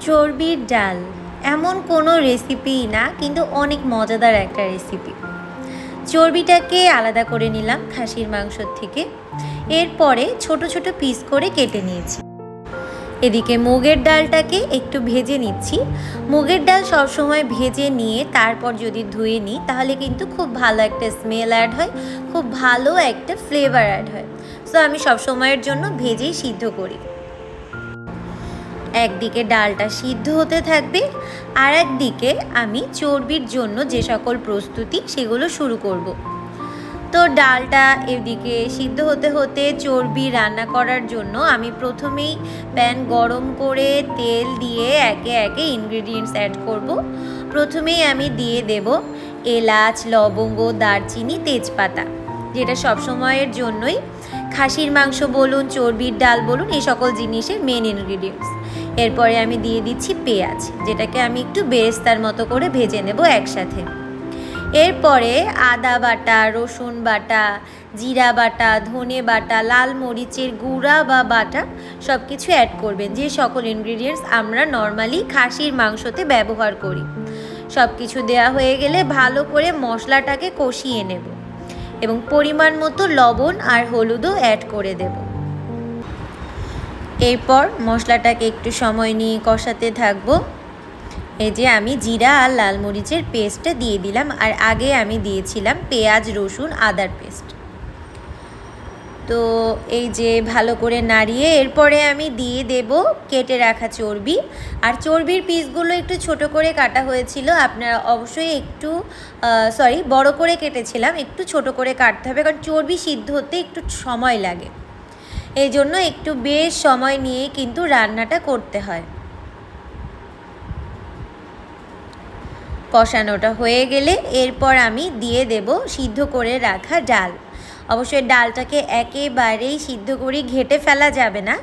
চর্বির ডাল। এমন কোনো রেসিপিই না, কিন্তু অনেক মজাদার একটা রেসিপি চর্বিটাকে আলাদা করে নিলাম খাসির মাংসর থেকে। এরপরে ছোট ছোট পিস করে কেটে নিয়েছি। এদিকে মুগের ডালটাকে একটু ভেজে নিচ্ছি। মুগের ডাল সবসময় ভেজে নিয়ে তারপর যদি ধুয়ে নিই, তাহলে কিন্তু খুব ভালো একটা স্মেল অ্যাড হয়, খুব ভালো একটা ফ্লেভার অ্যাড হয়। সো আমি সবসময়ের জন্য ভেজেই সিদ্ধ করি। একদিকে ডালটা সিদ্ধ হতে থাকবে আর একদিকে আমি চর্বির জন্য যে সকল প্রস্তুতি সেগুলো শুরু করব। তো ডালটা এদিকে সিদ্ধ হতে হতে চর্বি রান্না করার জন্য আমি প্রথমেই প্যান গরম করে তেল দিয়ে একে একে ইনগ্রিডিয়েন্টস অ্যাড করব। প্রথমেই আমি দিয়ে দেব এলাচ, লবঙ্গ, দারচিনি, তেজপাতা যেটা সবসময়ের জন্যই। খাসির মাংস বলুন, চর্বির ডাল বলুন, এই সকল জিনিসের মেন ইনগ্রিডিয়েন্টস এরপরে আমি দিয়ে দিচ্ছি পেঁয়াজ, যেটাকে আমি একটু বেরেস্তার মতো করে ভেজে নেব একসাথে। এরপরে আদা বাটা, রসুন বাটা, জিরা বাটা, ধনে বাটা, লাল মরিচের গুঁড়া বা বাটা সব কিছু অ্যাড করবেন। যে সকল ইনগ্রিডিয়েন্টস আমরা নর্মালি খাসির মাংসতে ব্যবহার করি। সব কিছু দেওয়া হয়ে গেলে ভালো করে মশলাটাকে কষিয়ে নেব। এবং পরিমাণ মতো লবণ আর হলুদও অ্যাড করে দেব। এরপর মশলাটাকে একটু সময় নিয়ে কষাতে থাকব। এই যে আমি জিরা আর লাল মরিচের পেস্টটা দিয়ে দিলাম, আর আগে আমি দিয়েছিলাম পেঁয়াজ, রসুন, আদার পেস্ট। তো এই যে ভালো করে নাড়িয়ে এরপরে আমি দিয়ে দেব কেটে রাখা চর্বি। আর চর্বির পিসগুলো একটু ছোট করে কাটা হয়েছিল, আপনারা অবশ্যই একটু সরি বড় করে কেটেছিলাম, একটু ছোট করে কাটতে হবে, কারণ চর্বি সিদ্ধ হতে একটু সময় লাগে। এই জন্য একটু বেশ সময় নিয়ে কিন্তু রান্নাটা করতে হয়। কষানোটা হয়ে গেলে এরপর আমি দিয়ে দেব সিদ্ধ করে রাখা ডাল। অবশ্যই ডালটাকে একেবারেই সিদ্ধ করে ঘেটে ফেলা যাবে না।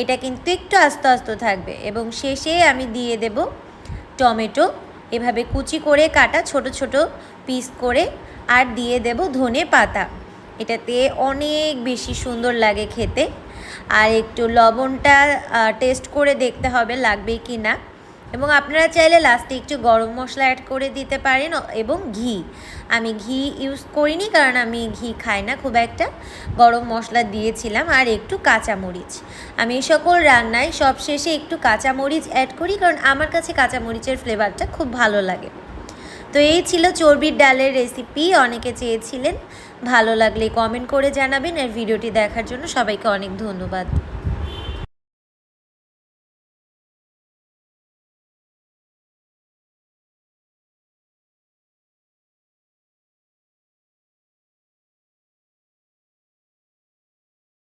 এটা কিন্তু একটু আস্তে আস্তে থাকবে এবং শেষে আমি দিয়ে দেব টমেটো। এভাবে কুচি করে কাটা ছোট ছোট পিস করে আর দিয়ে দেব ধনে পাতা। এটাতে অনেক বেশি সুন্দর লাগে খেতে। আর একটু লবণটা টেস্ট করে দেখতে হবে লাগবে কি না। এবং আপনারা চাইলে লাস্টে একটু গরম মশলা অ্যাড করে দিতে পারেন এবং ঘি। আমি ঘি ইউজ করিনি কারণ আমি ঘি খাই না, খুব একটা গরম মশলা দিয়েছিলাম। আর একটু কাঁচামরিচ। আমি এই সকল রান্নায় সবশেষে একটু কাঁচামরিচ অ্যাড করি কারণ আমার কাছে কাঁচামরিচের ফ্লেভারটা খুব ভালো লাগে। তো এই ছিল চর্বির ডালের রেসিপি অনেকে চেয়েছিলেন ভালো লাগলে কমেন্ট করে জানাবেন। আর ভিডিওটি দেখার জন্য সবাইকে অনেক ধন্যবাদ।